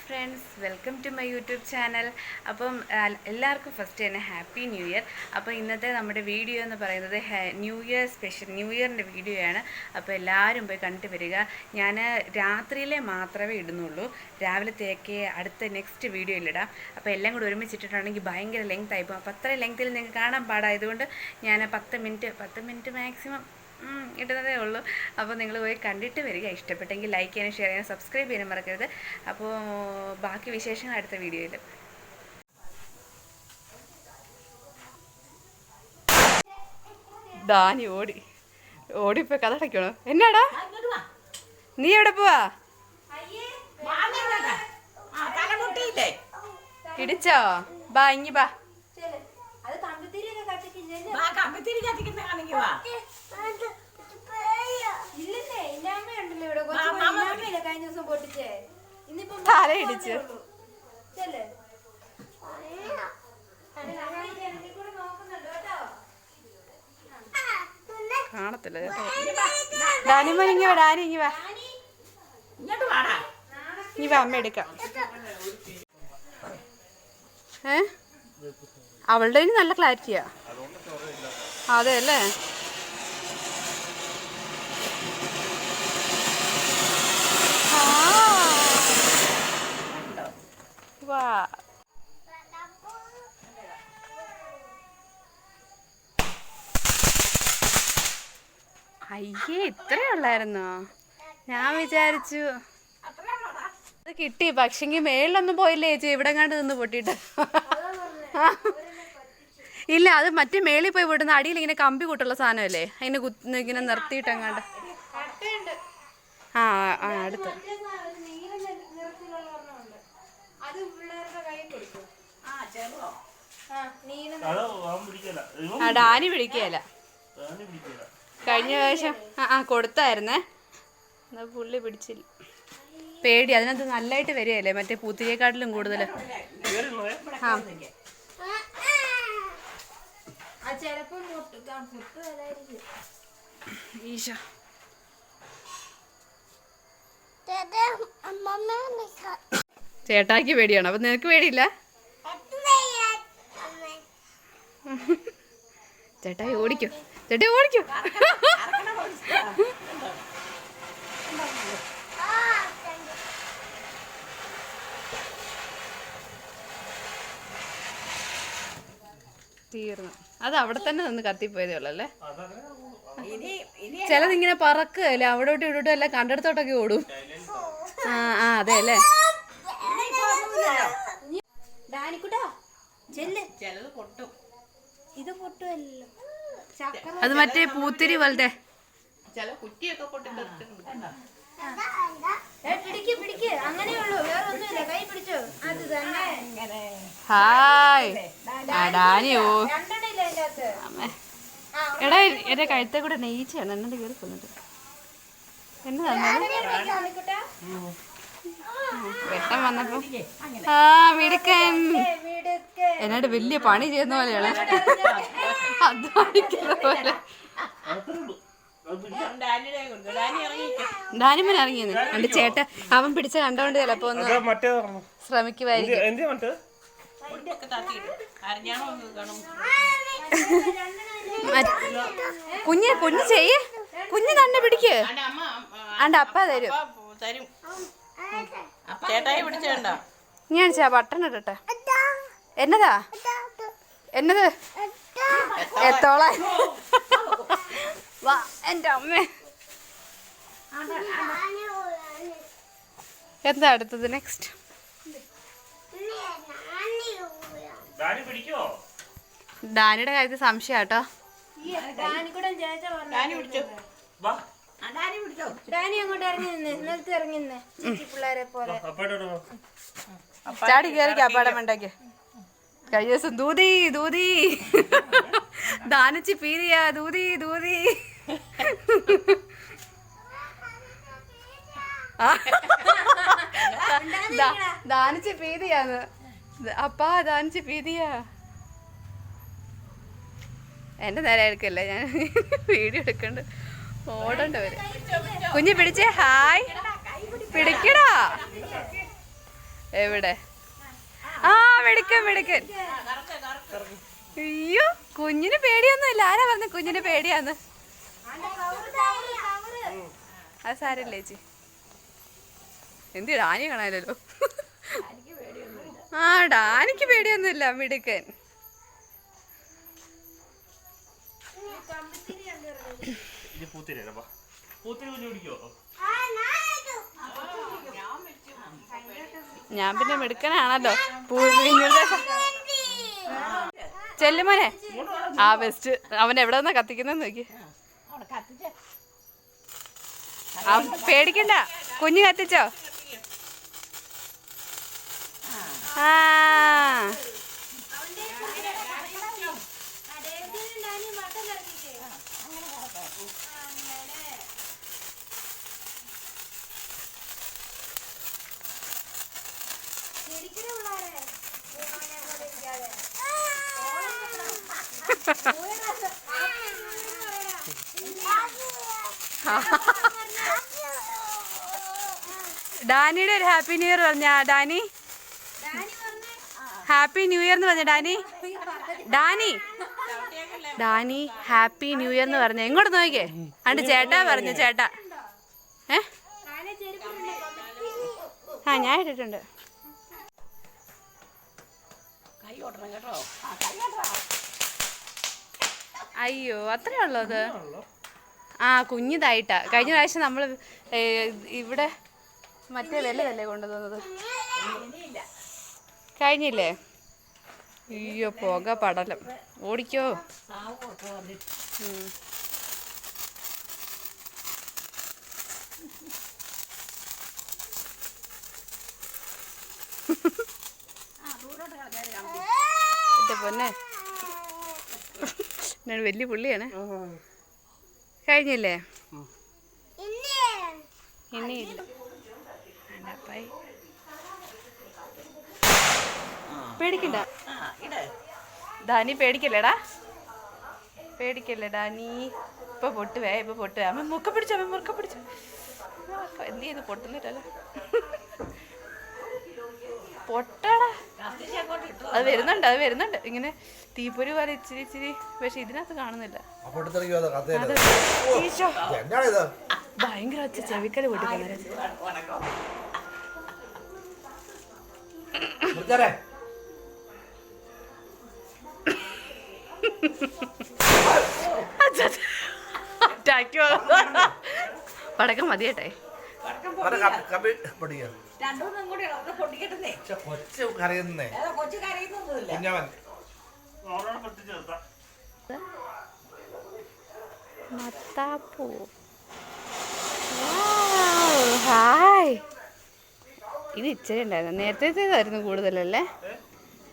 Friends welcome to my YouTube channel അപ്പം എല്ലാവർക്കും first തന്നെ ഹാപ്പി ന്യൂ ഇയർ അപ്പോൾ ഇന്നത്തെ നമ്മുടെ വീഡിയോ എന്ന് പറയുന്നത് ന്യൂ ഇയർ സ്പെഷ്യൽ ന്യൂ ഇയറിന്റെ വീഡിയോ ആണ്. അപ്പോൾ എല്ലാവരും പോയി കണ്ടു വരിക. ഞാൻ രാത്രിയിലെ മാത്രമേ ഇടുന്നുള്ളൂ. രാവിലത്തേക്ക് അടുത്ത നെക്സ്റ്റ് വീഡിയോയിലിടാം അപ്പോൾ എല്ലാം കൂടി ഒരുമിച്ചിട്ടിട്ടുണ്ടെങ്കിൽ ഭയങ്കര ലെങ്ത് ആയിപ്പോൾ അപ്പോൾ അത്രയും ലെങ്ത്തിൽ നിങ്ങൾക്ക് കാണാൻ പാടായതുകൊണ്ട് ഞാൻ പത്ത് മിനിറ്റ് പത്ത് മിനിറ്റ് മാക്സിമം ഇടുന്നതേ ഉള്ളൂ. അപ്പോൾ നിങ്ങൾ പോയി കണ്ടിട്ട് വരിക. ഇഷ്ടപ്പെട്ടെങ്കിൽ ലൈക്ക് ചെയ്യാനും ഷെയർ ചെയ്യാനും സബ്സ്ക്രൈബ് ചെയ്യാനും മറക്കരുത്. അപ്പോൾ ബാക്കി വിശേഷങ്ങൾ അടുത്ത വീഡിയോയിൽ ദാനി ഓടി. ഓടിപ്പോ കഥടക്കണോ എന്നാടാ? നീ എവിടെ പോവാ? ഇടിച്ചോ? ബാ ഇങ്ങി ബാ. കമ്പിത്തിരി കത്തിക്കുന്ന കഴിഞ്ഞ ദിവസം പൊട്ടിച്ചേ. ഇന്നിപ്പോ തല ഇടിച്ച്. ചെല്ലേ. കൂടെ നോക്കുന്നുണ്ട് കേട്ടോ കാണത്തില്ല ചേട്ടാ ഇങ്ങി വാ ഡാനി ഇങ്ങി വാ. ഇങ്ങോട്ട് വാടാ. ഇനി വാ അമ്മ എടുക്കാം. ഏ? അവളുടെ നല്ല ക്ലാരിറ്റിയാ. അതെ അല്ലേ വാ അയ്യേ ഇത്രേ ഉള്ളായിരുന്നോ? ഞാൻ വിചാരിച്ചു അത് കിട്ടി പക്ഷെങ്കി മേളിലൊന്നും പോയില്ലേ ചേച്ചി? ഇവിടെ കണ്ട് നിന്ന് പൊട്ടിയിട്ട്. ഇല്ല അത് മറ്റേ മേളിൽ പോയി വിടുന്ന അടിയിൽ ഇങ്ങനെ കമ്പി കൂട്ടുള്ള സാധനമല്ലേ? അതിനെ കുത്തി ഇങ്ങനെ നിർത്തിയിട്ട് അങ്ങാണ്ട് ആ ആ അടുത്ത്. ആ ഡാനി പിടിക്കല കഴിഞ്ഞ പ്രാവശ്യം. ആ ആ കൊടുത്തായിരുന്നേ. എന്നാ പുള്ളി പിടിച്ചില്ല. പേടി അതിനകത്ത് നല്ലതായിട്ട് വരികയല്ലേ? മറ്റേ പൂത്തിരിയെക്കാട്ടിലും കൂടുതൽ. ആ. ഈശോ. ചേട്ടാക്ക് പേടിയാണ്? അപ്പൊ നിനക്ക് പേടിയില്ല? ചേട്ടായി ഓടിക്കോ. ചേട്ടാ ഓടിക്കോ. തീർന്നു. അത് അവിടെ തന്നെ നിന്ന് കത്തിപ്പോയതേ ഉള്ളു അല്ലേ? ഇനി ചിലതിങ്ങനെ പറക്കുകയല്ലേ അവിടോട്ട് ഇവിടോട്ടും എല്ലാം കണ്ടെടുത്തോട്ടൊക്കെ ഓടും. ആ ആ അതെ അല്ലേ? ഡാനിക്കുട്ടാ ചെല്ല്. ചിലത് പൊട്ടും. ഇത് പൊട്ടുമല്ലോ ചക്കര അത് മറ്റേ പൂത്തിരി പോലത്തെ. ചില കുറ്റിയൊക്കെ പൊട്ടി ഹായ്. അടാനിയോ എടാ എന്റെ കഴുത്തെ കൂടെ നെയ്ച്ചാണ് എന്നോട് കയറി കൊന്നിട്ട്. എന്നതാണ് വെട്ടം വന്നപ്പോ. ആ മിടുക്കൻ. വീടൊക്കെ എന്നോട് വലിയ പണി ചെയ്യുന്ന പോലെയാണ് അധ്വാനിക്കുന്ന പോലെ ഡാനിമൻ ഇറങ്ങിയെന്ന്. എന്റെ ചേട്ട അവൻ പിടിച്ച കണ്ടോണ്ട് ചിലപ്പോ ഒന്ന് ശ്രമിക്കുമായിരിക്കും കുഞ്ഞ് കുഞ്ഞ് ചെയ്യ്. കുഞ്ഞ് തന്നെ പിടിക്ക്. അണ്ട അപ്പ തരും. അപ്പ തരും ചേട്ടായി പിടിച്ചേണ്ട. ഞാൻ ചാ ബട്ടൺ ഇടട്ടെ. എന്നതാ? എന്നത്? എത്തോള? വാ എന്റെ അമ്മ. എന്താ അടുത്തത് നെക്സ്റ്റ് ഡാനി പിടിക്കോ ഡാനിയുടെ കാര്യത്തിൽ സംശയം കേട്ടോ. ഡാനി അങ്ങോട്ട് ഇറങ്ങി നിന്നേ. നിലത്ത് ഇറങ്ങി നിന്നേ. ചേച്ചി പിള്ളേരെ പോലെ. ചാടി കയറി അപ്പാടം ഉണ്ടാക്കി കഴിഞ്ഞ ദിവസം ദൂതി ദൂതി. ദാനിച്ച് പീരിയ ദൂതി ദൂതി. ദാനിച്ച് പീതിയാന്ന് അപ്പാ ദാനിച്ച് പീതിയാ എന്റെ നേരെ എടുക്കല്ലേ ഞാൻ? വീഡിയോ എടുക്കണ്ട്. ഓടണ്ട വരെ കുഞ്ഞു പിടിച്ചേ ഹായ്. പിടിക്കടാ. എവിടെ? ആ മെടുക്കൻ മെടുക്കൻ അയ്യോ കുഞ്ഞിന് പേടിയൊന്നുമില്ല. ആരാ പറഞ്ഞ കുഞ്ഞിന് പേടിയാന്ന്? അത് സാരല്ലേ ചേച്ചി. എന്ത് ഡാനി കാണാനല്ലോ ആ ഡാനിക്ക് പേടിയൊന്നുമില്ല മിടുക്കൻ. ഇത് പൂത്തിരിയല്ലപ്പാ പൂത്തിരി കുഞ്ഞു പിടിക്കോ ഞാൻ പിന്നെ മിടുക്കനാണല്ലോ. ചെല്ലുമോനെ ആ ബെസ്റ്റ് അവൻ എവിടെ നിന്നാ കത്തിക്കുന്നെന്ന് നോക്കി. പേടിക്കണ്ട. കുഞ്ഞു കത്തിച്ചോ? ആ. ഡാനിയുടെ ഒരു ഹാപ്പി ന്യൂ ഇയർ പറഞ്ഞ ഡാനി? ഹാപ്പി ന്യൂ ഇയർ എന്ന് പറഞ്ഞ Danny? Danny? Danny happy new year എന്ന് പറഞ്ഞ. എങ്ങോട്ട് നോക്കിയേ? അണ്ട് ചേട്ടാ പറഞ്ഞു ചേട്ടാ. ഏ? ആ ഞാൻ ഇട്ടിട്ടുണ്ട്. കൈ ഓട്ടണം കേട്ടോ അയ്യോ അത്രേ ഉള്ളൂ അത് ആ കുഞ്ഞിതായിട്ടാ. കഴിഞ്ഞ പ്രാവശ്യം നമ്മൾ ഇവിടെ മറ്റേ വിലയല്ലേ കൊണ്ടുവന്നത്? കഴിഞ്ഞില്ലേ? അയ്യോ പുക പടലം. ഓടിക്കോ സാവ് കൊടുത്ത് വന്നിട്ട് ഉം. എന്റെ പൊന്നെ. ഞാൻ വലിയ പുള്ളിയാണ്. കഴിഞ്ഞില്ലേ? ഇനിയില്ല പേടിക്കണ്ട. ഡാനി പേടിക്കല്ലേടാ? പേടിക്കല്ലേ ഡാനി ഇപ്പൊ പൊട്ടുവേ ഇപ്പൊ പൊട്ടുവേ. അമ്മ മുക്ക പിടിച്ചു അമ്മ മുറുക്ക പിടിച്ചു. എന്ത് ചെയ്ത് പൊട്ടുന്നില്ലല്ലോ. ഇട്ടു അത് വരുന്നുണ്ട് അത് വരുന്നുണ്ട്. ഇങ്ങനെ തീപ്പൊരി പോലെ ഇച്ചിരി ഇച്ചിരി പക്ഷെ ഇതിനകത്ത് കാണുന്നില്ല. ഭയങ്കര ഒച്ച ചെവിക്കൽ അറ്റാക്കോ പടക്കം മതിയട്ടെ? പടക്കം പൊടിക്കുക രണ്ടുമൂന്നും കൂടി ഒന്ന് പൊട്ടിക്കിട്ടുന്നേ. പക്ഷെ കൊച്ചു കരയുന്നേ. കൊച്ചു കരയുന്നൊന്നുമില്ല. കുഞ്ഞവൻ. മത്താപ്പൂ. ഹായ് ഇത് ഇച്ചിരി ഉണ്ടായിരുന്നു. നേരത്തേതായിരുന്നു കൂടുതലല്ലേ?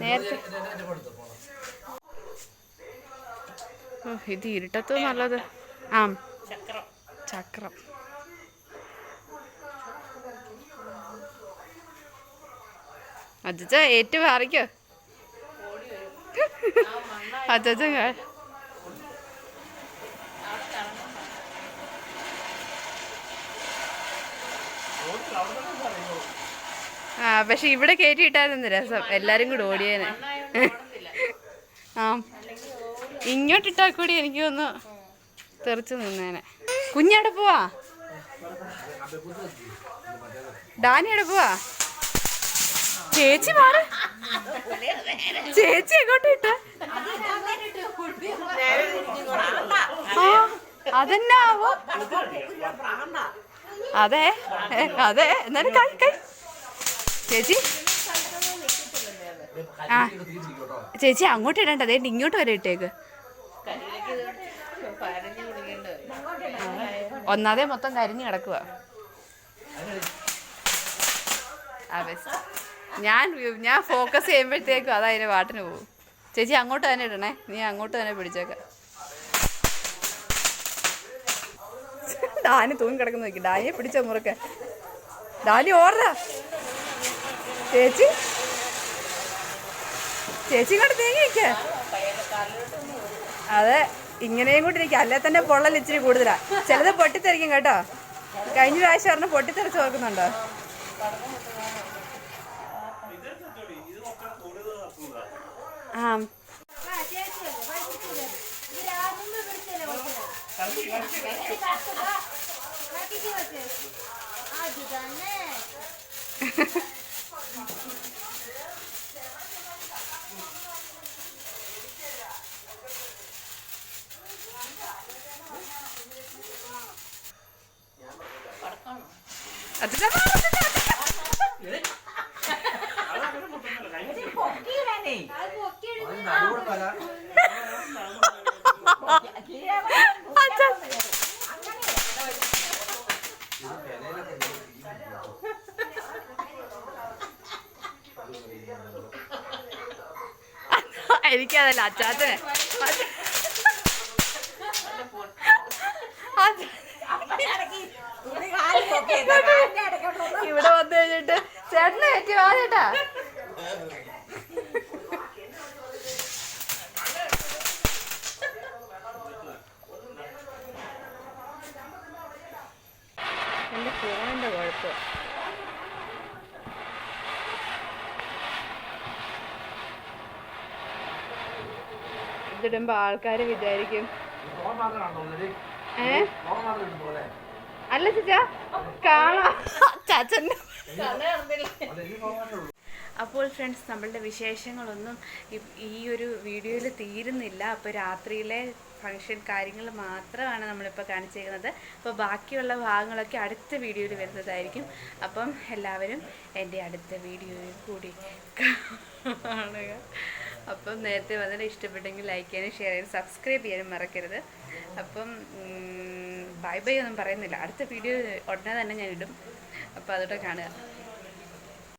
നേരത്തെ. ഓ, ഇത് ഇരുട്ടത്ത് നല്ലത്. ആ. ചക്രം. അജച്ച ഓടി അവിടെ തന്നെ ആ പക്ഷെ ഇവിടെ കയറ്റി ഇട്ടായിരുന്നു രസം. എല്ലാരും കൂടെ ഓടിയേനെ. ആ. ഇങ്ങോട്ടിട്ടാ കൂടി എനിക്ക് ഒന്ന് തെറിച്ചു നിന്നേനെ. കുഞ്ഞവിടെ പോവാ? ഡാനി പോവാ? ചേച്ചി മാറ. ചേച്ചി എങ്ങോട്ട് ഇട്ട? ആ അതെ അതെ എന്നാലും കൈ കൈ. ചേച്ചി? ആ ചേച്ചി അങ്ങോട്ട് ഇടണ്ട. അതേ ഇങ്ങോട്ട് വരെ ഇട്ടേക്ക്. ഒന്നാതെ മൊത്തം കരിഞ്ഞു കിടക്കുക ആ ബെസ്റ്റ് ഞാൻ ഞാൻ ഫോക്കസ് ചെയ്യുമ്പോഴത്തേക്കും അത് അതിന്റെ പാട്ടിന് പോകും. ചേച്ചി അങ്ങോട്ട് തന്നെ ഇടണേ. നീ അങ്ങോട്ട് തന്നെ പിടിച്ചേക്ക. ഡാനി തൂങ്ങി കിടക്കുന്ന നോക്കി. ഡാനിയെ പിടിച്ച മുറുക്ക. ഡാനി ഓർഡ ചേച്ചി? ചേച്ചി ഇങ്ങോട്ട് തേങ്ങി നിൽക്കേ അതെ ഇങ്ങനെയും കൂടി ഇരിക്കുക അല്ലെ തന്നെ പൊള്ളൽ ഇച്ചിരി കൂടുതലാണ് ചിലത് പൊട്ടിത്തെറിക്കും കേട്ടോ. കഴിഞ്ഞ പ്രാവശ്യം പറഞ്ഞ് പൊട്ടിത്തെറിച്ച് ഓർക്കുന്നുണ്ടോ? ఆమ్ Hadi devam. എനിക്കതല്ല അച്ചാച്ചനെ ഇതിടുമ്പോ ആൾക്കാര് വിചാരിക്കും. ഏ? അല്ല ചേച്ചാ കാണാം. അപ്പോൾ ഫ്രണ്ട്സ് നമ്മളുടെ വിശേഷങ്ങളൊന്നും ഈ ഒരു വീഡിയോയിൽ തീരുന്നില്ല. അപ്പോൾ രാത്രിയിലെ ഫങ്ഷൻ കാര്യങ്ങൾ മാത്രമാണ് നമ്മളിപ്പോൾ കാണിച്ചേക്കുന്നത്. അപ്പോൾ ബാക്കിയുള്ള ഭാഗങ്ങളൊക്കെ അടുത്ത വീഡിയോയിൽ വരുന്നതായിരിക്കും. അപ്പം എല്ലാവരും എന്റെ അടുത്ത വീഡിയോയിൽ കൂടി കാണുക. അപ്പം നേരത്തെ വന്നിട്ട് ഇഷ്ടപ്പെട്ടെങ്കിൽ ലൈക്ക് ചെയ്യാനും ഷെയർ ചെയ്യാനും സബ്സ്ക്രൈബ് ചെയ്യാനും മറക്കരുത്. അപ്പം ബൈ ബൈ ഒന്നും പറയുന്നില്ല. അടുത്ത വീഡിയോ ഉടനെ തന്നെ ഞാൻ ഇടും. അപ്പോൾ അതോടെ കാണുക.